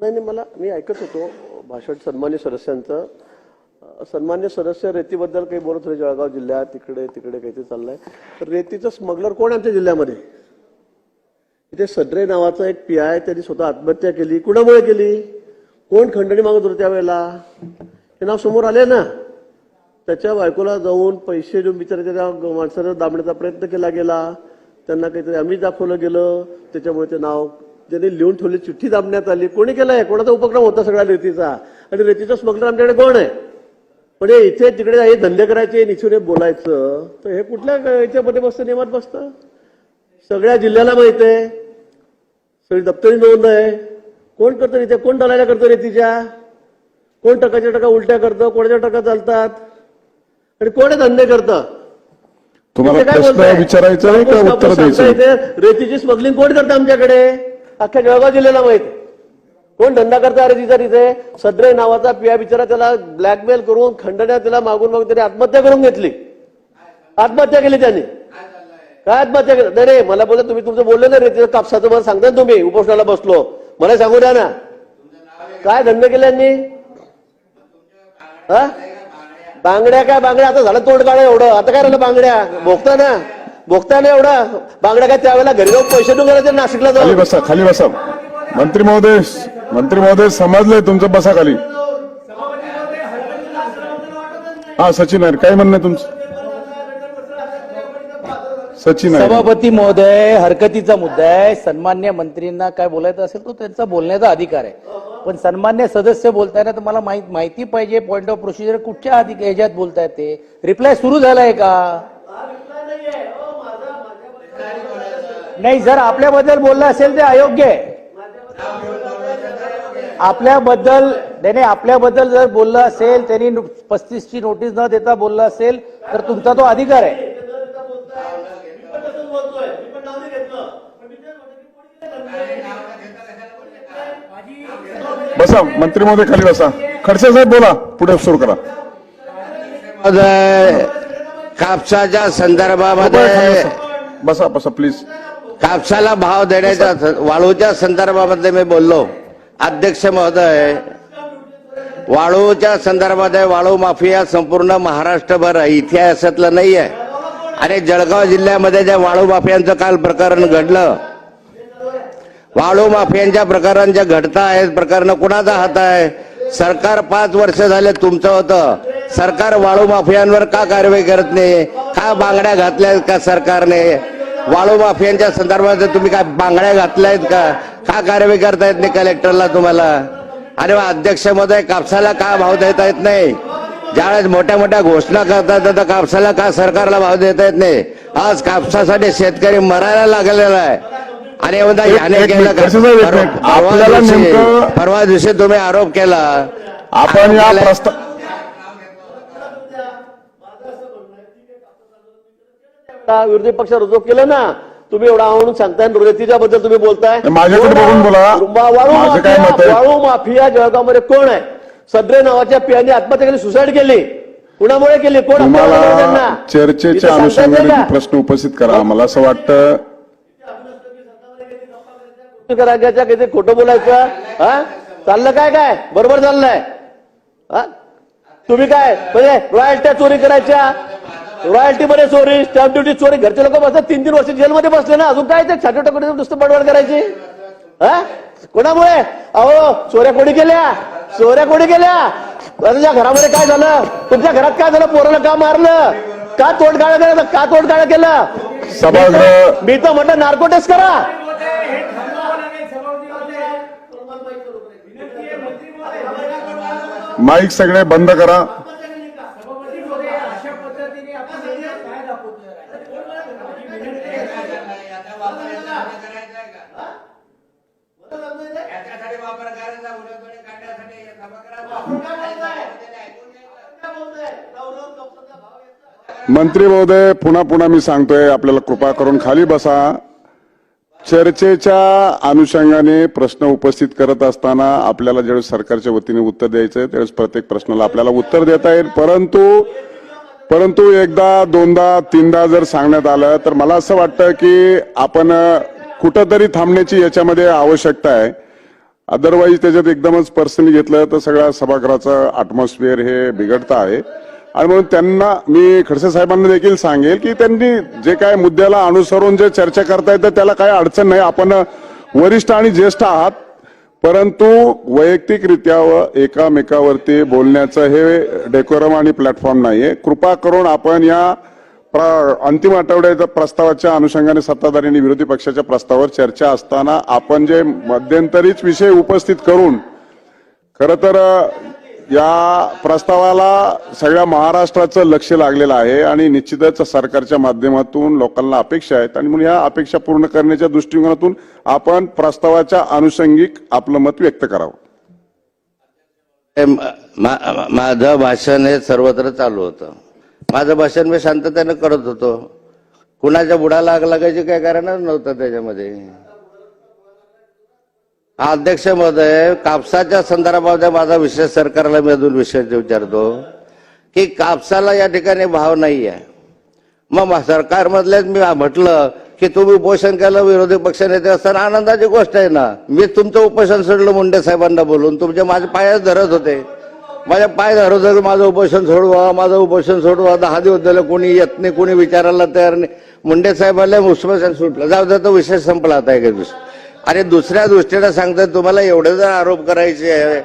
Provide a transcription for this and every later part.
नाही नाही मला मी ऐकत होतो भाषण सन्मान्य सदस्यांचं. सन्मान्य सदस्य रेतीबद्दल काही बोलत होते जळगाव जिल्ह्यात तिकडे तिकडे काहीतरी चाललंय. तर रेतीचं स्मगलर कोण आहे आमच्या जिल्ह्यामध्ये? इथे सद्रे नावाचा एक पी आय त्यांनी स्वतः आत्महत्या केली. कुणामुळे केली? कोण खंडणी मागत होते त्यावेळेला? हे नाव समोर आले ना? त्याच्या बायकोला जाऊन पैसे देऊन बिचाराच्या त्या माणसानं दाबण्याचा प्रयत्न केला गेला. त्यांना काहीतरी आम्ही दाखवलं गेलं. त्याच्यामुळे ते नाव ज्यांनी लिहून ठेवली चिठ्ठी दाबण्यात आली. कोणी केलंय? कोणाचा उपक्रम होता सगळ्या रेतीचा? आणि रेतीचा स्मगलर आमच्याकडे कोण आहे? पण हे इथे तिकडे हे धंदे करायचे निचून बोलायचं तर हे कुठल्या याच्यामध्ये बसतं नियमात बसतं? सगळ्या जिल्ह्याला माहीत आहे. सगळी दप्तरी नोंद आहे. कोण करतं इथे? कोण दलाल्या करतो रेतीच्या? कोण टकाच्या टका उलट्या करतं? कोणाच्या टका चालतात? आणि कोण धंदे करतं? तुम्हाला काय बोलताय? विचारायचा रेतीची स्मगलिंग कोण करतं आमच्याकडे? अख्ख्या जळगाव जिल्ह्याला माहीत कोण धंदा करता? अरे तिचा तिथे सद्रे नावाचा पिया बिचारा त्याला ब्लॅकमेल करून खंडण्या त्याला मागून मागून त्याने आत्महत्या करून घेतली. आत्महत्या केली त्यांनी. काय आत्महत्या केली? नाही रे मला बोला तुम्ही तुमचं बोललं ना रेतीचं कापसाचं मला सांगता ना तुम्ही उपोषणाला बसलो. मला सांगू द्या ना. काय धंदे केले यांनी? हा? बांगड्या काय बांगड्या? आता झालं तोंड काढा एवढं. आता काय राहिलं बांगड्या? भोगता ना. भोगता ना एवढं बांगड्या काय त्यावेळेला घरी जाऊन पैसे देऊन करायचे नाशिकला खाली जाऊन बसा खाली बसा. मंत्री महोदय मंत्री महोदय समजलंय तुमचं बसा खाली. हा सचिन आहे काय म्हणणं आहे तुमचं? सचिन आहे सभापती महोदय हरकतीचा मुद्दा आहे. सन्मान्य मंत्रींना काय बोलायचं असेल तो त्यांचा बोलण्याचा अधिकार आहे. पण सन्मान्य सदस्य बोलताय ना तर मला माहित- माहिती पाहिजे. पॉइंट ऑफ प्रोसिजर कुठच्या अधिक ह्याच्यात बोलतायत ते? रिप्लाय सुरू झालाय का? नाही जर आपल्याबद्दल बोललं असेल ते अयोग्य आहे. आपल्याबद्दल नाही नाही, आपल्याबद्दल जर बोललं असेल त्यांनी पस्तीस ची नोटीस न देता बोललं असेल तर तुमचा तो अधिकार आहे. बसा मंत्री महोदय खाली बसा. खडसे साहेब बोला. पुढे सुरू करा. कापसाच्या संदर्भामध्ये बसा बसा प्लीज कापसाला भाव देण्याच्या वाळूच्या संदर्भामध्ये मी बोललो. अध्यक्ष महोदय वाळूच्या संदर्भामध्ये वाळू माफिया संपूर्ण महाराष्ट्रभर इतिहासातलं नाही आहे आणि जळगाव जिल्ह्यामध्ये ज्या वाळू माफियांचं काल प्रकरण घडलं वाळू माफियांच्या प्रकरण जे घडत आहेत प्रकरण कुणाचा हात आहे? सरकार पाच वर्ष झाले तुमचं होतं. सरकार वाळू माफियांवर का कारवाई करत नाही? का बांगड्या घातल्या का सरकारने? वाळू माफियांच्या संदर्भात तुम्ही काय बांगड्या घातल्यात का का कारवाई करता येत नाही कलेक्टरला तुम्हाला? अरे अध्यक्ष महोदय कापसाला का भाव देता येत नाही? ज्यावेळेस मोठ्या मोठ्या घोषणा करतात तर कापसाला का सरकारला भाव देता येत नाही? आज कापसासाठी शेतकरी मरायला लागलेला आहे. आणि परवा- दिवशी- नेमकं- परवा दिवशी तुम्ही आरोप केला. आपण या केला- प्रस्ताव विरोधी पक्षावर रुजू केलं ना तुम्ही एवढा म्हणून सांगताय आणि रेतीच्या बद्दल तुम्ही बोलताय. माझ्याकडे बघून बोला. वा- वाळू माफिया? वाळू माफिया जळगावमध्ये कोण आहे? सद्रे नावाच्या पियाने आत्महत्या केली सुसाईड केली. कुणामुळे केली? कोण चर्चेच्या अनुषंगाने? प्रश्न उपस्थित करा. मला असं वाटतं राज्याच्या काहीतरी खोटं बोलायचं. हा? चाललं काय काय? बरोबर चाललंय? तुम्ही काय? म्हणजे रॉयल्ट्या चोरी करायच्या? रॉयल्टी मध्ये चोरी स्टॅम्प ड्युटी चोरी घरचे लोक बसतात तीन तीन वर्ष जेलमध्ये बसले ना अजून काय ते छाटी टाकून नुसतं बडबड करायची? हा? कोणामुळे? अहो चोऱ्या कोणी केल्या? चोऱ्या कोणी केल्या? तुमच्या घरामध्ये काय झालं? तुमच्या घरात काय झालं? पोराला का मारलं? का तोंड काळं केलं? का तोंड काळं केलं? सभागृह- मी तर म्हटलं नार्को टेस्ट करा. माईक सगळे बंद करा. मंत्री महोदय पुन्हा पुन्हा मी सांगतोय आपल्याला कृपा करून खाली बसा. चर्चेच्या अनुषंगाने प्रश्न उपस्थित करत असताना आपल्याला ज्यावेळेस सरकारच्या वतीने उत्तर द्यायचं आहे त्यावेळेस प्रत्येक प्रश्नाला आपल्याला उत्तर देता येईल. परंतु परंतु एकदा दोनदा तीनदा जर सांगण्यात आलं तर मला असं वाटतं की आपण कुठंतरी थांबण्याची याच्यामध्ये आवश्यकता आहे. अदरवाईज त्याच्यात एकदमच पर्सनली घेतलं तर सगळ्या सभागृहाचं अॅटमॉस्फिअर हे बिघडतं आहे. आणि म्हणून त्यांना मी खडसे साहेबांना देखील सांगेल की त्यांनी जे काय मुद्द्याला अनुसरून जे चर्चा करता येतं त्याला काही अडचण नाही. आपण वरिष्ठ आणि ज्येष्ठ आहात. परंतु वैयक्तिकरित्या व एकामेकावरती बोलण्याचं हे डेकोरम आणि प्लॅटफॉर्म नाहीये. कृपा करून आपण या अंतिम आठवड्याच्या प्रस्तावाच्या अनुषंगाने सत्ताधारी आणि विरोधी पक्षाच्या प्रस्तावावर चर्चा असताना आपण जे मध्यंतरीच विषय उपस्थित करून खर तर या प्रस्तावाला सगळ्या महाराष्ट्राचं लक्ष लागलेलं आहे आणि निश्चितच सरकारच्या माध्यमातून लोकांना अपेक्षा आहेत आणि म्हणून या अपेक्षा पूर्ण करण्याच्या दृष्टिकोनातून आपण प्रस्तावाच्या अनुषंगिक आपलं मत व्यक्त करावं. माझं भाषण हे सर्वत्र चालू होतं. माझं भाषण मी शांततेनं करत होतो. कुणाच्या बुडाला आग लागायची काही कारणच नव्हतं त्याच्यामध्ये. अध्यक्ष महोदय कापसाच्या संदर्भामध्ये माझा विषय सरकारला मी अजून विषय विचारतो की कापसाला या ठिकाणी भाव नाही आहे मग सरकारमधलेच मी म्हटलं की तुम्ही उपोषण केलं विरोधी पक्षनेते असताना आनंदाची गोष्ट आहे ना. मी तुमचं उपोषण सोडलं मुंडे साहेबांना बोलून. तुमचे माझे पायच धरत होते. माझ्या पाय धरत होते माझं उपोषण सोडवा माझं उपोषण सोडवा. दहा दिवस झालं कोणी येत नाही कोणी विचारायला तयार नाही. मुंडे साहेबांना उपोषण सुटलं. जाऊ दे तो विषय संपला आता एक दिवस. आणि दुसऱ्या दृष्टीने सांगतात तुम्हाला एवढे जर आरोप करायचे आहे.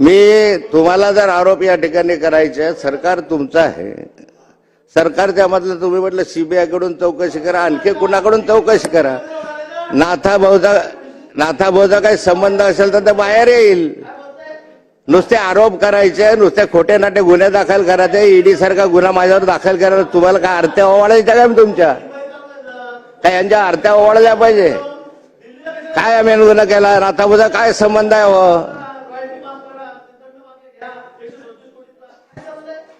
मी तुम्हाला जर आरोप या ठिकाणी करायचे आहे, सरकार तुमचं आहे. सरकारच्या मधलं तुम्ही म्हटलं सीबीआयकडून चौकशी करा आणखी कुणाकडून चौकशी करा? नाथा भाऊचा नाथा काही संबंध असेल तर ते बाहेर येईल. नुसते आरोप करायचे नुसते खोटे नाटे गुन्हे दाखल करायचे ईडी सारखा गुन्हा माझ्यावर दाखल करायला तुम्हाला काय आरत्या ओवाळायच्या काय तुमच्या? काय यांच्या आरत्या ओवाळल्या पाहिजे. काय आम्ही गुन्हा केला? नाथाभाऊचा काय संबंध आहे हो?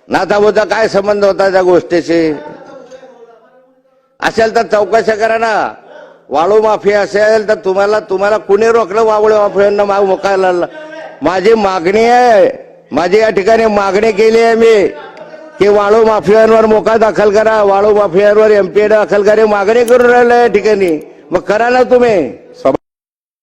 नाथाभाऊचा काय संबंध होता त्या गोष्टीशी? असेल तर चौकशी करा ना. वाळू माफी असेल तर तुम्हाला तुम्हाला कुणी रोखलं वावळे माफियांना माग मुकायला माझी मागणी आहे. माझी या ठिकाणी मागणी केली आहे मी. की वाळू माफियांवर मोका दाखल करा. वाळू माफियांवर एमपीए दाखल करा. मागणी करून राहिलं या ठिकाणी. मग करा ना तुम्ही.